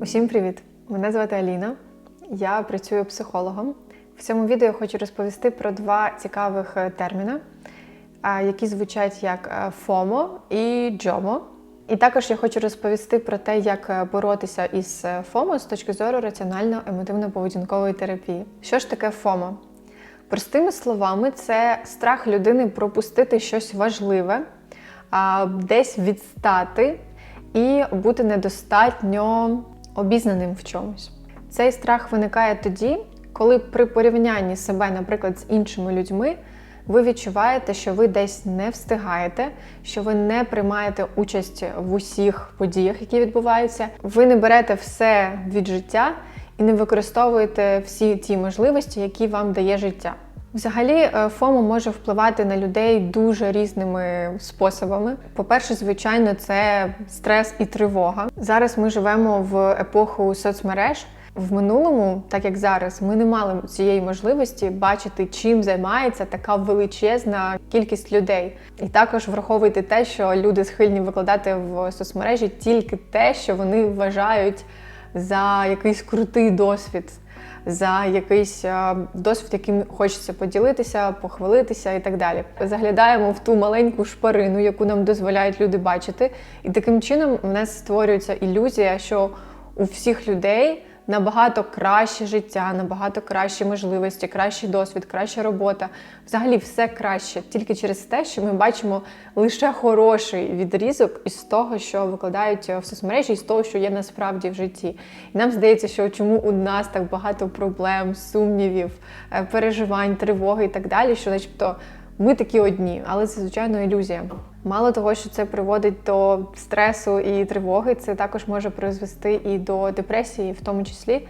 Усім привіт! Мене звати Аліна. Я працюю психологом. В цьому відео я хочу розповісти про два цікавих е, терміни, які звучать як е, FOMO і JOMO. І також я хочу розповісти про те, як е, боротися із е, FOMO з точки зору раціонально-емотивно-поведінкової терапії. Що ж таке FOMO? Простими словами, це страх людини пропустити щось важливе, десь відстати і бути недостатньо обізнаним в чомусь. Цей страх виникає тоді, коли при порівнянні себе, наприклад, з іншими людьми, ви відчуваєте, що ви десь не встигаєте, що ви не приймаєте участь в усіх подіях, які відбуваються. Ви не берете все від життя і не використовуєте всі ті можливості, які вам дає життя. Взагалі, е, ФОМО може впливати на людей дуже різними способами. По-перше, звичайно, це стрес і тривога. Зараз ми живемо в епоху соцмереж. В минулому, так як зараз, ми не мали цієї можливості бачити, чим займається така величезна кількість людей. І також враховуйте те, що люди схильні викладати в соцмережі тільки те, що вони вважають за якийсь крутий досвід за якийсь е, досвід, яким хочеться поділитися, похвалитися і так далі. Заглядаємо в ту маленьку шпарину, яку нам дозволяють люди бачити, і таким чином в нас створюється ілюзія, що у всіх людей. Набагато краще життя, набагато кращі можливості, кращий досвід, краща робота. Взагалі все краще тільки через те, що ми бачимо лише хороший відрізок із того, що викладають в соцмережі, і з того, що є насправді в житті. І нам здається, що чому у нас так багато проблем, сумнівів, е, переживань, тривоги і так далі, що, начебто, ми такі одні, але це звичайно ілюзія. Мало того, що це приводить до стресу і тривоги, це також може призвести і до депресії, в тому числі.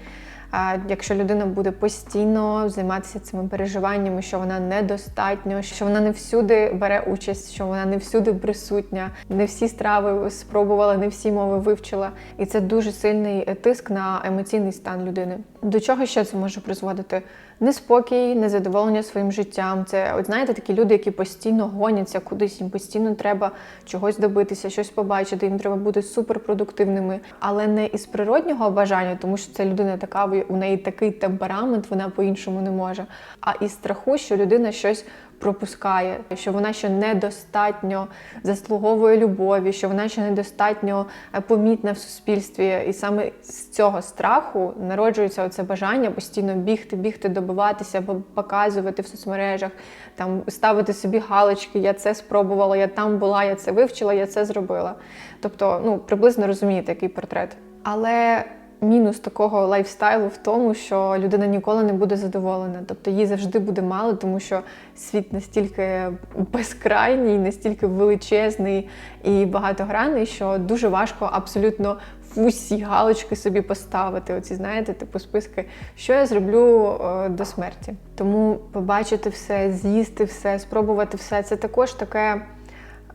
А Якщо людина буде постійно займатися цими переживаннями, що вона недостатньо, що вона не всюди бере участь, що вона не всюди присутня, не всі страви спробувала, не всі мови вивчила, і це дуже сильний тиск на емоційний стан людини. До чого ще це може призводити? Неспокій, незадоволення своїм життям. Це, от знаєте, такі люди, які постійно гоняться кудись, їм постійно треба чогось добитися, щось побачити, їм треба бути суперпродуктивними, але не із природнього бажання, тому що ця людина така, у неї такий темперамент, вона по-іншому не може. А із страху, що людина щось пропускає, що вона ще недостатньо заслуговує любові, що вона ще недостатньо е, помітна в суспільстві. І саме з цього страху народжується оце бажання постійно бігти, бігти, добиватися, показувати в соцмережах, там ставити собі галочки, я це спробувала, я там була, я це вивчила, я це зробила. Тобто, ну приблизно розумієте, який портрет. Але мінус такого лайфстайлу в тому, що людина ніколи не буде задоволена. Тобто їй завжди буде мало, тому що світ настільки безкрайній, настільки величезний і багатогранний, що дуже важко абсолютно в усі галочки собі поставити. Оці, знаєте, типу списки, що я зроблю е, до смерті. Тому побачити все, з'їсти все, спробувати все це також таке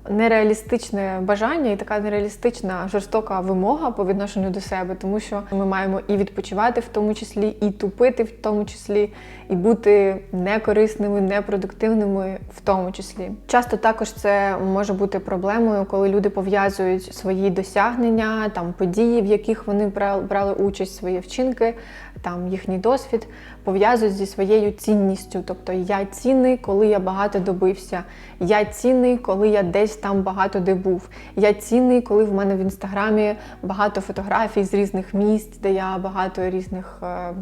нереалістичне бажання і така нереалістична жорстока вимога по відношенню до себе, тому що ми маємо і відпочивати в тому числі, і тупити в тому числі, і бути некорисними, непродуктивними в тому числі. Часто також це може бути проблемою, коли люди пов'язують свої досягнення, там події, в яких вони брали участь, свої вчинки, там їхній досвід, пов'язують зі своєю цінністю. Тобто я цінний, коли я багато добився, я цінний, коли я десь там багато де був. Я цінний, коли в мене в інстаграмі багато фотографій з різних місць, де я багато різних е,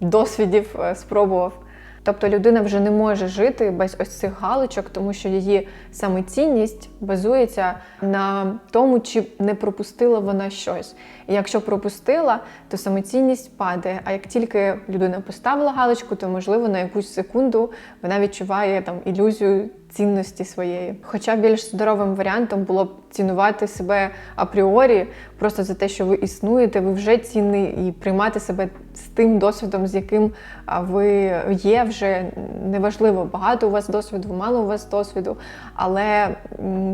досвідів е, спробував. Тобто людина вже не може жити без ось цих галочок, тому що її самоцінність базується на тому, чи не пропустила вона щось. І якщо пропустила, то самоцінність падає. А як тільки людина поставила галочку, то можливо на якусь секунду вона відчуває там ілюзію цінності своєї. Хоча більш здоровим варіантом було б цінувати себе апріорі, просто за те, що ви існуєте, ви вже цінний, і приймати себе з тим досвідом, з яким ви є, вже неважливо, багато у вас досвіду, мало у вас досвіду. Але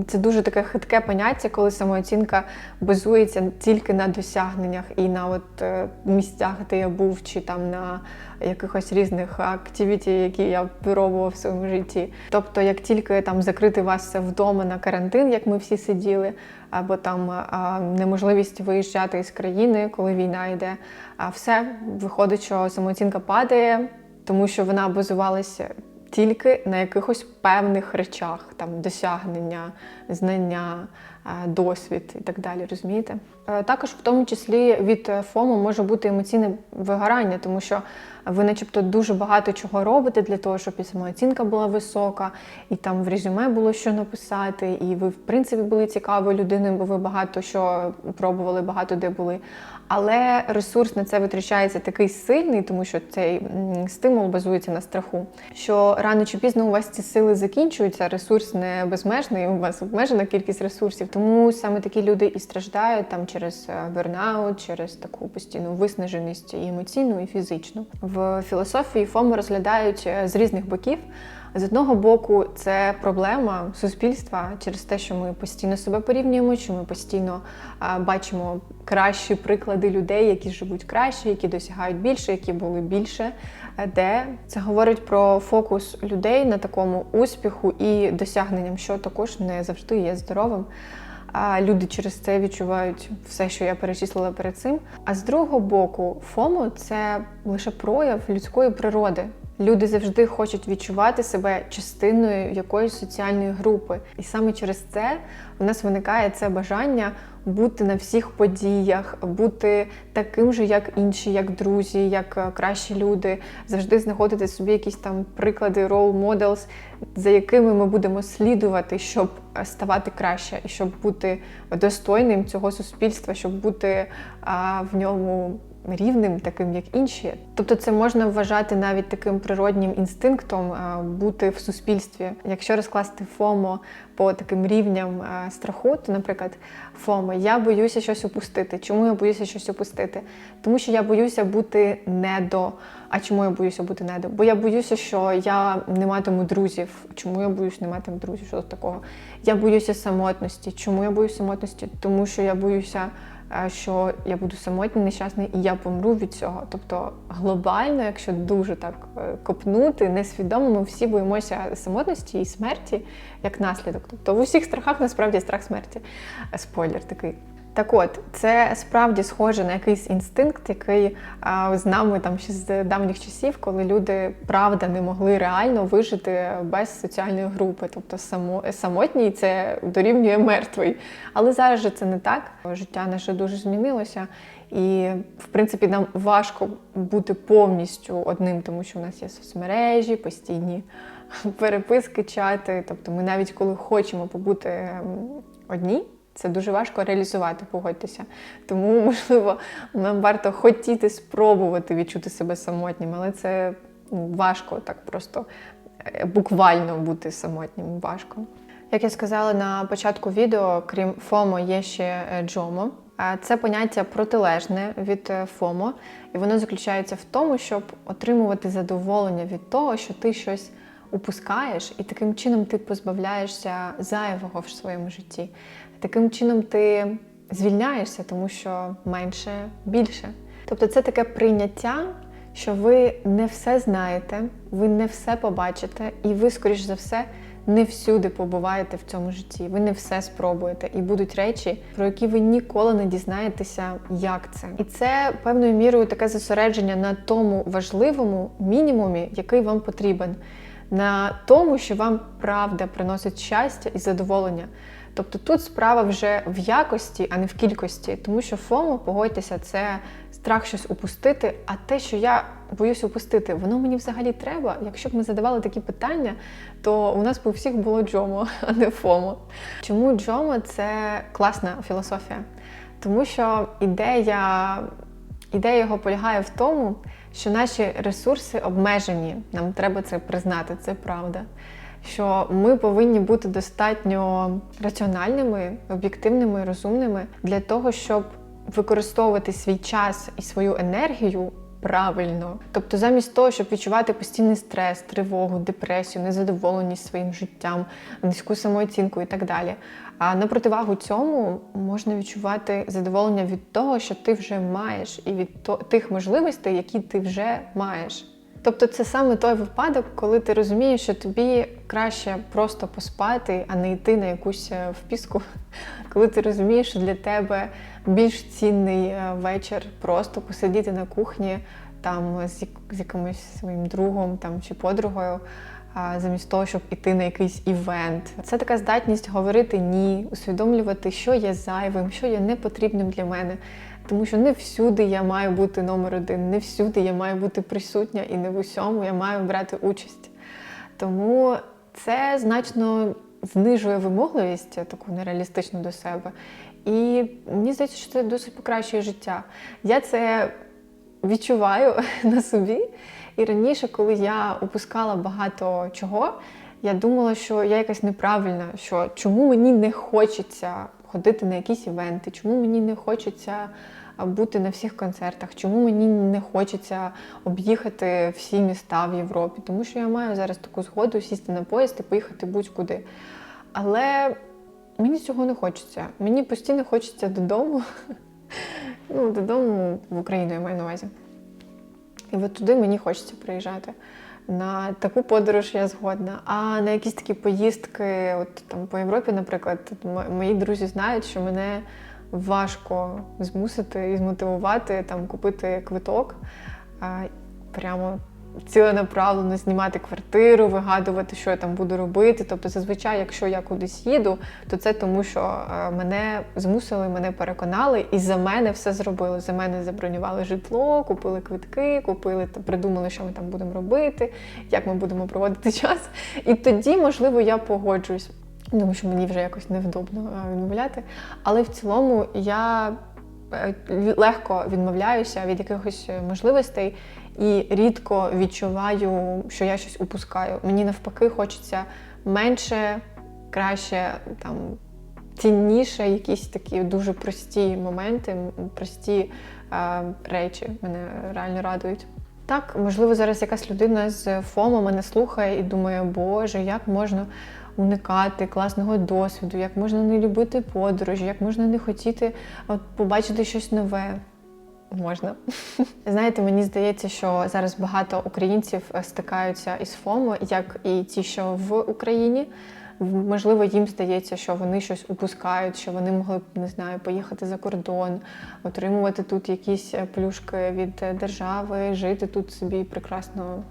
це дуже таке хитке поняття, коли самооцінка базується тільки на досягненнях і на от е, місцях, де я був, чи там на якихось різних активіті, які я виробував в своєму житті. Тобто, як тільки там закрити вас вдома на карантин, як ми всі сиділи, або там неможливість виїжджати із країни, коли війна йде, а все виходить, що самооцінка падає, тому що вона базувалася тільки на якихось певних речах, там досягнення, знання, е, досвід і так далі. Розумієте? Е, Також в тому числі від ФОМу може бути емоційне вигорання, тому що ви, начебто, дуже багато чого робите для того, щоб і самооцінка була висока, і там в резюме було що написати, і ви, в принципі, були цікавою людиною, бо ви багато що пробували, багато де були. Але ресурс на це витрачається такий сильний, тому що цей стимул базується на страху. Що рано чи пізно у вас ці сили закінчуються, ресурс не безмежний, у вас обмежена кількість ресурсів. Тому саме такі люди і страждають там через е, бернаут, через таку постійну виснаженість і емоційну, і фізичну. В філософії ФОМО розглядають е, з різних боків. З одного боку, це проблема суспільства через те, що ми постійно себе порівнюємо, що ми постійно бачимо кращі приклади людей, які живуть краще, які досягають більше, які були більше. е, Де це говорить про фокус людей на такому успіху і досягненням, що також не завжди є здоровим. А люди через це відчувають все, що я перечислила перед цим. А з другого боку, ФОМО це лише прояв людської природи. Люди завжди хочуть відчувати себе частиною якоїсь соціальної групи. І саме через це у нас виникає це бажання бути на всіх подіях, бути таким же, як інші, як друзі, як е, кращі люди, завжди знаходити собі якісь там приклади, role models, за якими ми будемо слідувати, щоб е, ставати краще, і щоб бути достойним цього суспільства, щоб бути а, в ньому рівним, таким як інші. Тобто, це можна вважати навіть таким природнім інстинктом бути в суспільстві. Якщо розкласти ФОМО по таким рівням страху, то, наприклад, ФОМО, я боюся щось упустити. Чому я боюся щось упустити? Тому що я боюся бути недо. А чому я боюся бути недо? Бо я боюся, що я не матиму друзів. Чому я боюсь не матиму друзів? Що такого? Я боюся самотності. Чому я боюся самотності? Тому що я боюся, е, що я буду самотній, нещасний і я помру від цього. Тобто глобально, якщо дуже так е, копнути, несвідомо, ми всі боїмося самотності і смерті як наслідок. Тобто в усіх страхах насправді страх смерті. Е, Спойлер такий. Так от, це справді схоже на якийсь інстинкт, який а, з нами там ще з давніх часів, коли люди правда не могли реально вижити без соціальної групи. Тобто само, самотній це дорівнює мертвий. Але зараз же це не так. Життя наше дуже змінилося, і в принципі нам важко бути повністю одним, тому що у нас є соцмережі, постійні переписки, чати. Тобто, ми навіть коли хочемо побути одні. Це дуже важко реалізувати, погодьтеся. Тому, можливо, нам варто хотіти спробувати відчути себе самотнім, але це ну, важко так просто е, буквально бути самотнім. Важко. Як я сказала на початку відео, крім ФОМО, є ще е, джомо. Це поняття протилежне від е, ФОМО, і воно заключається в тому, щоб отримувати задоволення від того, що ти щось упускаєш, і таким чином ти позбавляєшся зайвого в своєму житті. Таким чином ти звільняєшся, тому що менше більше. Тобто це таке прийняття, що ви не все знаєте, ви не все побачите, і ви, скоріш за все, не всюди побуваєте в цьому житті. Ви не все спробуєте. І будуть речі, про які ви ніколи не дізнаєтеся, як це. І це певною мірою таке зосередження на тому важливому мінімумі, який вам потрібен, на тому, що вам правда приносить щастя і задоволення. Тобто тут справа вже в якості, а не в кількості, тому що ФОМО, погодьтеся, це страх щось упустити. А те, що я боюсь упустити, воно мені взагалі треба. Якщо б ми задавали такі питання, то у нас б у всіх було джомо, а не ФОМО. Чому джомо це класна філософія? Тому що ідея, ідея його полягає в тому, що наші ресурси обмежені. Нам треба це признати, це правда що ми повинні бути достатньо раціональними, об'єктивними, розумними для того, щоб використовувати свій час і свою енергію правильно. Тобто, замість того, щоб відчувати постійний стрес, тривогу, депресію, незадоволеність своїм життям, низьку самооцінку і так далі. А на противагу цьому можна відчувати задоволення від того, що ти вже маєш, і від тих можливостей, які ти вже маєш. Тобто це саме той випадок, коли ти розумієш, що тобі краще просто поспати, а не йти на якусь е, впіску. Коли ти розумієш, що для тебе більш цінний е, вечір просто посидіти на кухні там з, з якимось своїм другом там, чи подругою, замість того, щоб іти на якийсь івент. Це така здатність говорити ні, усвідомлювати, що є зайвим, що є непотрібним для мене. Тому що не всюди я маю бути номер один, не всюди я маю бути присутня і не в усьому я маю брати участь. Тому це значно знижує вимогливість таку нереалістичну до себе. І мені здається, що це досить покращує життя. Я це відчуваю на собі. І раніше, коли я упускала багато чого, я думала, що я якась неправильна, що чому мені не хочеться ходити на якісь івенти, чому мені не хочеться бути на всіх концертах, чому мені не хочеться об'їхати всі міста в Європі, тому що я маю зараз таку згоду сісти на поїзд і поїхати будь-куди. Але мені цього не хочеться. Мені постійно хочеться додому. Ну, додому в Україну я маю на увазі. І от туди мені хочеться приїжджати. На таку подорож я згодна. А на якісь такі поїздки, от там по Європі, наприклад, мої друзі знають, що мене важко змусити і змотивувати там купити квиток. Прямо ціленаправлено знімати квартиру, вигадувати, що я там буду робити. Тобто, зазвичай, якщо я кудись їду, то це тому, що е, мене змусили, мене переконали, і за мене все зробили. За мене забронювали житло, купили квитки, купили та придумали, що ми там будемо робити, як ми будемо проводити час. І тоді, можливо, я погоджуюсь. Тому що мені вже якось невдобно е, відмовляти. Але в цілому я е, легко відмовляюся від якихось можливостей і рідко відчуваю, що я щось упускаю. Мені навпаки хочеться менше, краще, там, цінніше, якісь такі дуже прості моменти, прості е, речі мене реально радують. Так, можливо, зараз якась людина з ФОМО мене слухає і думає, Боже, як можна уникати класного досвіду, як можна не любити подорожі, як можна не хотіти от, побачити щось нове. Можна. Знаєте, мені здається, що зараз багато українців е, стикаються із ФОМО, як і ті, що в Україні. Можливо, їм здається, що вони щось упускають, що вони могли б не знаю, поїхати за кордон, отримувати тут якісь е, плюшки від е, держави, жити тут собі прекрасно.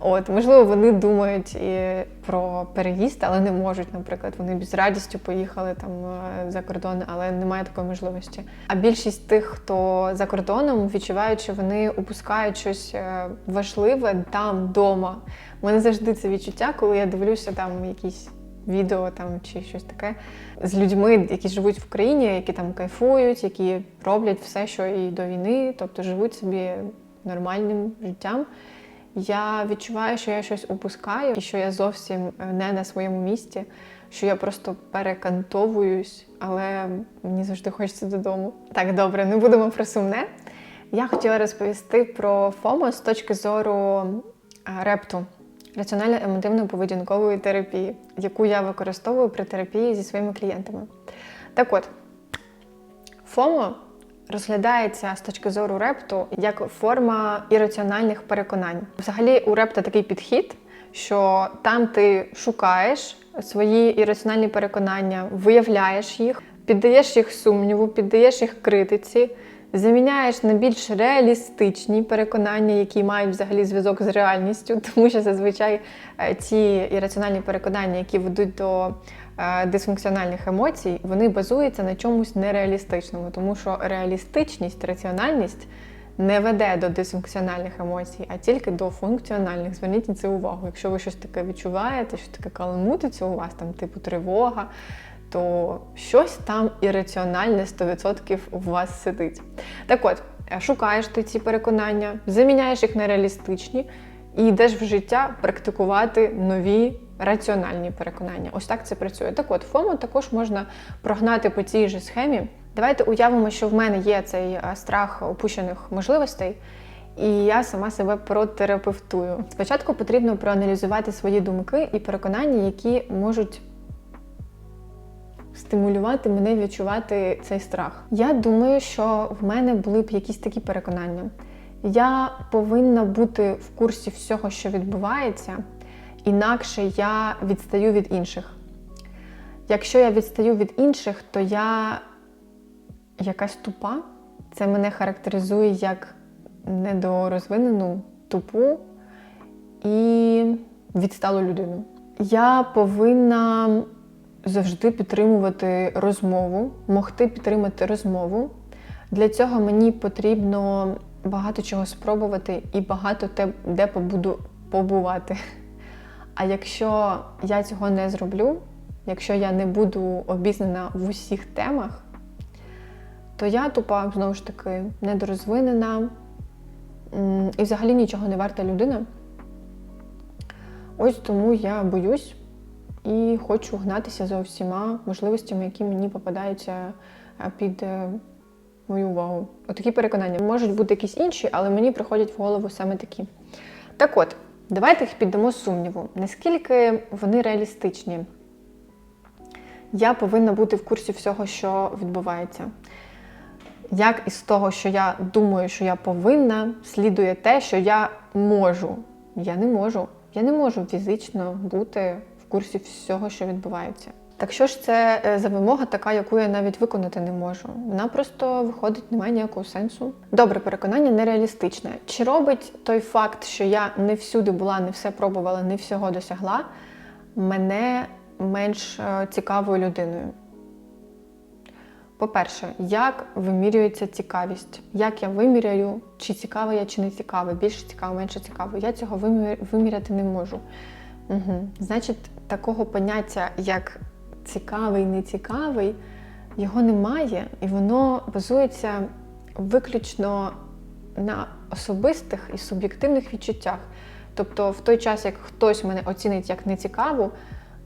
От, можливо, вони думають і про переїзд, але не можуть, наприклад. Вони б з радістю поїхали там е, за кордон, але немає такої можливості. А більшість тих, хто за кордоном, відчувають, що вони упускають щось е, важливе там вдома. У мене завжди це відчуття, коли я дивлюся там якісь відео там чи щось таке з людьми, які живуть в Україні, які там кайфують, які роблять все, що і до війни, тобто живуть собі нормальним життям. Я відчуваю, що я щось упускаю, і що я зовсім е, не на своєму місці, що я просто перекантовуюсь, але мені завжди хочеться додому. Так, добре, не будемо про сумне. Я хотіла розповісти про ФОМО з точки зору е, репту, раціонально-емотивно-поведінкової терапії, яку я використовую при терапії зі своїми клієнтами. Так от, ФОМО розглядається з точки зору репту як форма ірраціональних переконань. Взагалі, у репта такий підхід, що там ти шукаєш свої ірраціональні переконання, виявляєш їх, піддаєш їх сумніву, піддаєш їх критиці. Заміняєш на більш реалістичні переконання, які мають взагалі зв'язок з реальністю, тому що зазвичай е, ці ірраціональні переконання, які ведуть до дисфункціональних емоцій, вони базуються на чомусь нереалістичному, тому що реалістичність, раціональність не веде до дисфункціональних емоцій, а тільки до функціональних. Зверніть на це увагу. Якщо ви щось таке відчуваєте, що таке каламутиться у вас, там типу тривога, то щось там ірраціональне 100% у вас сидить. Так от, е, шукаєш ти ці переконання, заміняєш їх на реалістичні і йдеш в життя практикувати нові раціональні переконання. Ось так це працює. Так от, ФОМО також можна прогнати по цій же схемі. Давайте уявимо, що в мене є цей е, страх опущених можливостей. І я сама себе протерапевтую. Спочатку потрібно проаналізувати свої думки і переконання, які можуть стимулювати мене відчувати цей страх. Я думаю, що в мене були б якісь такі переконання. Я повинна бути в курсі всього, що відбувається, інакше я відстаю від інших. Якщо я відстаю від інших, то я якась тупа. Це мене характеризує як недорозвинену, тупу і відсталу людину. Я повинна завжди підтримувати розмову, могти підтримати розмову. Для цього мені потрібно багато чого спробувати і багато де побуду побувати. А якщо я цього не зроблю, якщо я не буду обізнана в усіх темах, то я тупа, знову ж таки, недорозвинена і взагалі нічого не варта людина. Ось тому я боюсь і хочу гнатися за всіма можливостями, які мені попадаються е, під е, мою увагу. Отакі переконання. Можуть бути якісь інші, але мені приходять в голову саме такі. Так от, давайте їх піддамо сумніву. Наскільки вони реалістичні? Я повинна бути в курсі всього, що відбувається. Як із того, що я думаю, що я повинна, слідує те, що я можу. Я не можу. Я не можу фізично бути в курсі всього, що відбувається. Так що ж це е, за вимога така, яку я навіть виконати не можу? Вона просто виходить, немає ніякого сенсу. Добре, переконання нереалістичне. Чи робить той факт, що я не всюди була, не все пробувала, не всього досягла, мене менш е, цікавою людиною? По-перше, як вимірюється цікавість? Як я виміряю, чи цікава я, чи не цікава, більше цікаво, менше цікаво. Я цього вимір- виміряти не можу. Угу. Значить, такого поняття, як цікавий, нецікавий, його немає, і воно базується виключно на особистих і суб'єктивних відчуттях. Тобто, в той час, як хтось мене оцінить як нецікаву,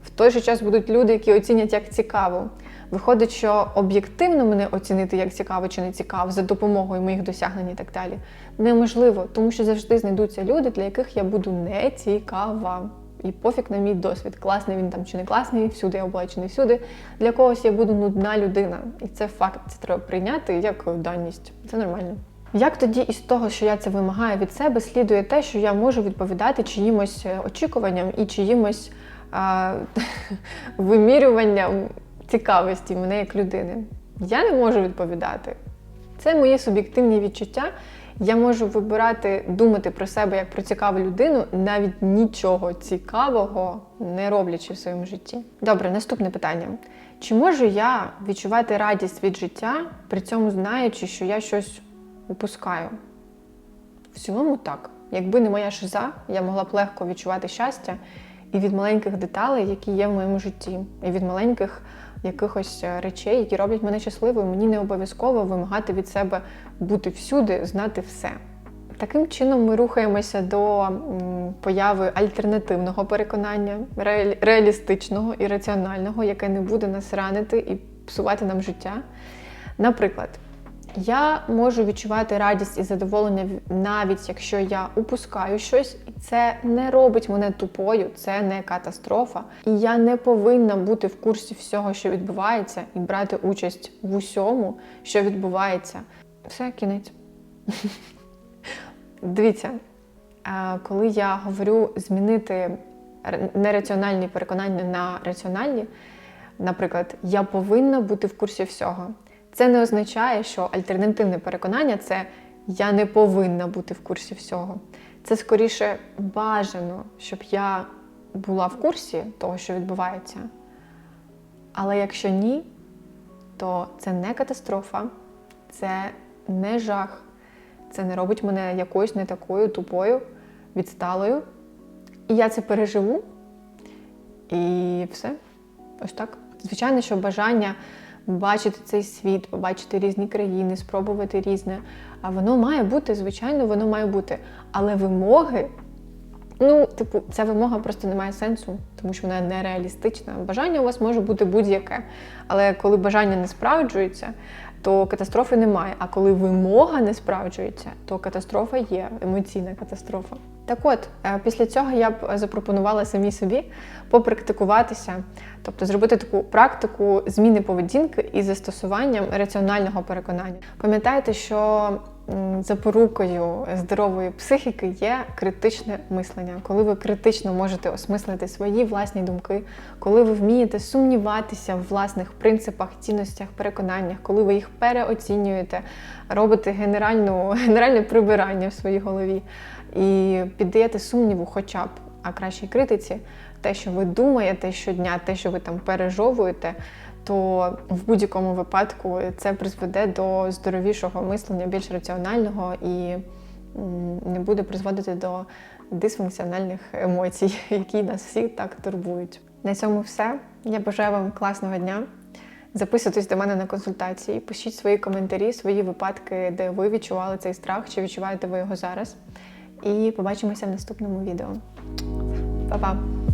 в той же час будуть люди, які оцінять як цікаву. Виходить, що об'єктивно мене оцінити як цікаво чи не цікаво за допомогою моїх досягнень і так далі неможливо, тому що завжди знайдуться люди, для яких я буду не цікава. І пофіг на мій досвід, класний він там чи не класний, всюди я була чи не всюди. Для когось я буду нудна людина. І це факт, це треба прийняти як даність. Це нормально. Як тоді із того, що я це вимагаю від себе, слідує те, що я можу відповідати чиїмось е, очікуванням і чиїмось а, вимірюванням цікавості мене як людини? Я не можу відповідати. Це мої суб'єктивні відчуття. Я можу вибирати думати про себе як про цікаву людину, навіть нічого цікавого не роблячи в своєму житті. Добре, наступне питання. Чи можу я відчувати радість від життя, при цьому знаючи, що я щось упускаю? В цілому так. Якби не моя шиза, я могла б легко відчувати щастя і від маленьких деталей, які є в моєму житті, і від маленьких якихось е, речей, які роблять мене щасливою. Мені не обов'язково вимагати від себе бути всюди, знати все. Таким чином, ми рухаємося до появи альтернативного переконання, реалі- реалістичного і раціонального, яке не буде нас ранити і псувати нам життя. Наприклад, я можу відчувати радість і задоволення навіть якщо я упускаю щось, і це не робить мене тупою, це не катастрофа. І я не повинна бути в курсі всього, що відбувається, і брати участь в усьому, що відбувається. Все, кінець. Дивіться, е, коли я говорю змінити нераціональні переконання на раціональні, наприклад, я повинна бути в курсі всього. Це не означає, що альтернативне переконання це я не повинна бути в курсі всього. Це скоріше бажано, щоб я була в курсі того, що відбувається. Але якщо ні, то це не катастрофа, це не жах, це не робить мене якоюсь не такою тупою, відсталою. І я це переживу. І все. Ось так. Звичайно, що бажання бачити цей світ, побачити різні країни, спробувати різне. А воно має бути, звичайно, воно має бути. Але вимоги, ну, типу, ця вимога просто не має сенсу, тому що вона нереалістична. Бажання у вас може бути будь-яке. Але коли бажання не справджується, то катастрофи немає. А коли вимога не справджується, то катастрофа є, емоційна катастрофа. Так от, е, після цього я б запропонувала самі собі попрактикуватися, тобто зробити таку практику зміни поведінки із застосуванням раціонального переконання. Пам'ятайте, що запорукою здорової психіки є критичне мислення, коли ви критично можете осмислити свої власні думки, коли ви вмієте сумніватися в власних принципах, цінностях, переконаннях, коли ви їх переоцінюєте, робите генеральну, генеральне прибирання в своїй голові і піддаєте сумніву, хоча б, а краще й критиці, те, що ви думаєте щодня, те, що ви там пережовуєте, то в будь-якому випадку це призведе до здоровішого мислення, більш раціонального і не буде призводити до дисфункціональних емоцій, які нас всі так турбують. На цьому все. Я бажаю вам класного дня. Записуйтесь до мене на консультації, пишіть свої коментарі, свої випадки, де ви відчували цей страх, чи відчуваєте ви його зараз. І побачимося в наступному відео. Па-па!